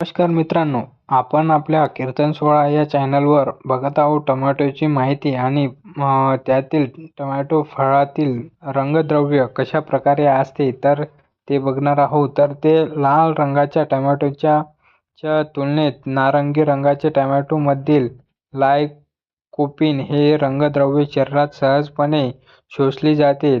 नमस्कार मित्रांनो आपण आपल्या कीर्तन सोहळा या चॅनलवर बघत आहोत टोमॅटोची माहिती आणि त्यातील टोमॅटो फळातील रंगद्रव्य कशा प्रकारे असते तर ते बघणार आहोत. तर ते लाल रंगाच्या टोमॅटोच्या च्या तुलनेत नारंगी रंगाच्या टोमॅटोमधील लायकोपीन हे रंगद्रव्य शरीरात सहजपणे शोषले जाते.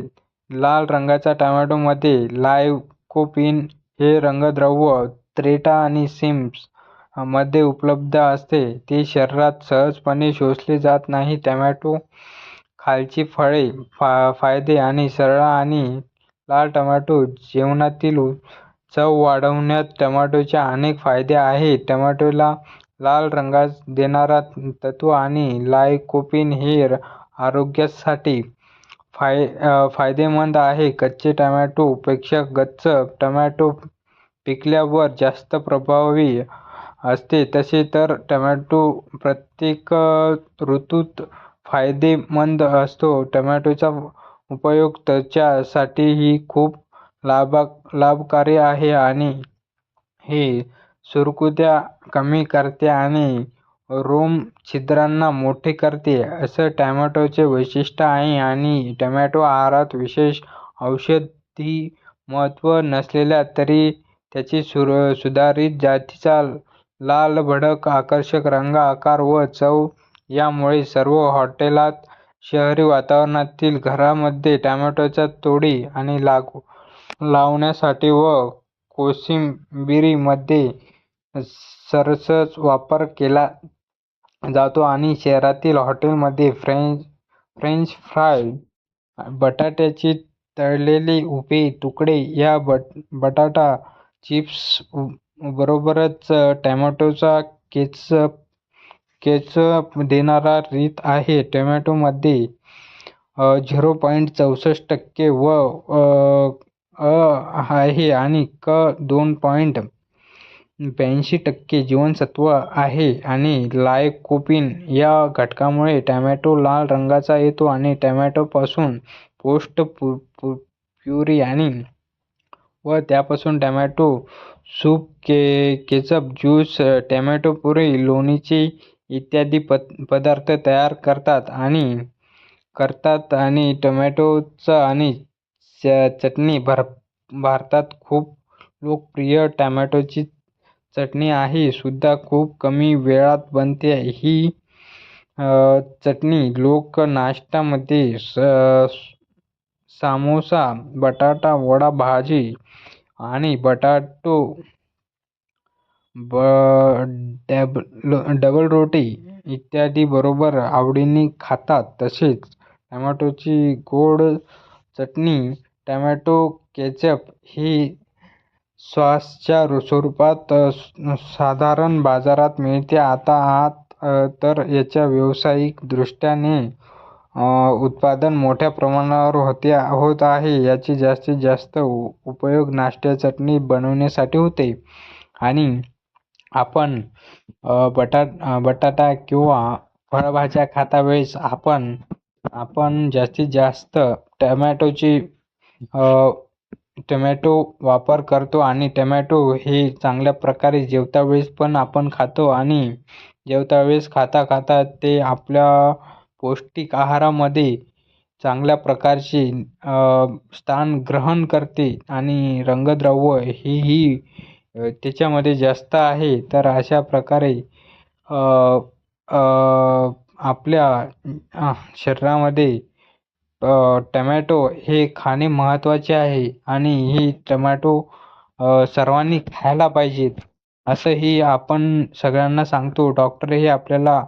लाल रंगाच्या टोमॅटोमध्ये लायकोपीन हे रंगद्रव्य त्रेटा आणि सिम्समध्ये उपलब्ध असते. ते शरीरात सहजपणे शोषले जात नाही. टमॅटो खालची फळे फा फायदे आणि सरळ आणि लाल टमॅटो जेवणातील चव वाढवण्यात टोमॅटोचे अनेक फायदे आहेत. टमॅटोला लाल रंगास देणारा तत्व आणि लायकोपीन हे आरोग्यासाठी फाय फायदेमंद आहे. कच्चे टमॅटोपेक्षा गच्च टमॅटो पिकल्यावर जास्त प्रभावी असते. तसे तर टोमॅटो प्रत्येक ऋतूत फायदेमंद असतो. टोमॅटोचा उपयोग त्वचासाठीही खूप लाभा लाभकारी आहे आणि हे सुरकुत्या कमी करते आणि रोम छिद्रांना मोठे करते. असं टोमॅटोचे वैशिष्ट्य आहे आणि टोमॅटो आहारात विशेष औषधी महत्त्व नसलेल्या तरी त्याची सुर सुधारित जातीचा लाल भडक आकर्षक रंग आकार व चव यामुळे सर्व हॉटेलात शहरी वातावरणातील घरामध्ये टोमॅटोच्या तोडी आणि लागू लावण्यासाठी व कोशिंबिरीमध्ये सरसच वापर केला जातो आणि शहरातील हॉटेलमध्ये फ्रेंच फ्रेंच फ्राय बटाट्याची तळलेली उभे तुकडे या बट बटाटा चिप्स बरोबरच टॅमॅटोचा केचप केचप देणारा रीत आहे. टोमॅटोमध्ये झिरो पॉईंट चौसष्ट टक्के व अ आहे आणि क दोन पॉईंट ब्याऐंशी टक्के जीवनसत्व आहे आणि लायकोपीन या घटकामुळे टॅमॅटो लाल रंगाचा येतो आणि टोमॅटोपासून पोस्ट प्युरी आणि व त्यापासून टॅमॅटो सूप के केचप ज्यूस टॅमॅटो पुरी लोणचे इत्यादी प पदार्थ तयार करतात आणि करतात आणि टोमॅटोचं आणि च चटणी भर भारतात खूप लोकप्रिय टॅमॅटोची चटणी आहे. सुद्धा खूप कमी वेळात बनते ही चटणी. लोक नाश्त्यामध्ये स सामोसा बटाटा वडा भाजी आणि बटाटो ब डॅब डबल रोटी इत्यादी बरोबर आवडीने खातात. तसेच टॅमॅटोची गोड चटणी टॅमॅटो केचप ही सॉसच्या स्वरूपात साधारण बाजारात मिळते. आता आत तर याच्या व्यावसायिक दृष्ट्याने उत्पादन मोठ्या प्रमाणावर होते होत आहे. याची जास्तीत जास्त उपयोग नाष्ट्या चटणी बनवण्यासाठी होते. आणि आपण बटा बटाटा किंवा फळभाज्या खाता वेळेस आपण आपण जास्तीत जास्त टमॅटोची टोमॅटो वापर करतो आणि टोमॅटो हे चांगल्या प्रकारे जेवता वेळेस पण आपण खातो आणि जेवता वेळेस खाता खाता ते आपल्या पौष्टिक आहारामध्ये चांगल्या प्रकारचे स्थान ग्रहण करते आणि रंगद्रव्य हेही त्याच्यामध्ये जास्त आहे. तर अशा प्रकारे आपल्या शरीरामध्ये टमॅटो हे खाणे महत्त्वाचे आहे आणि ही टमॅटो सर्वांनी खायला पाहिजेत. असंही आपण सगळ्यांना सांगतो. डॉक्टरही आपल्याला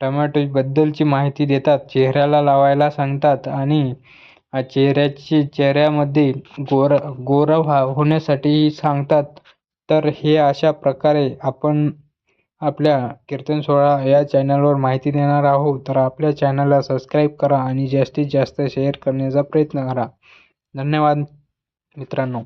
टोमॅटोबद्दलची माहिती देतात. चेहऱ्याला लावायला सांगतात आणि चेहऱ्याची चेहऱ्यामध्ये गोर गोरा व्हा होण्यासाठीही सांगतात. तर हे अशा प्रकारे आपण आपल्या कीर्तन सोहळा या चॅनलवर माहिती देणार आहोत. तर आपल्या चॅनलला सबस्क्राईब करा आणि जास्तीत जास्त शेअर करण्याचा प्रयत्न करा. धन्यवाद मित्रांनो.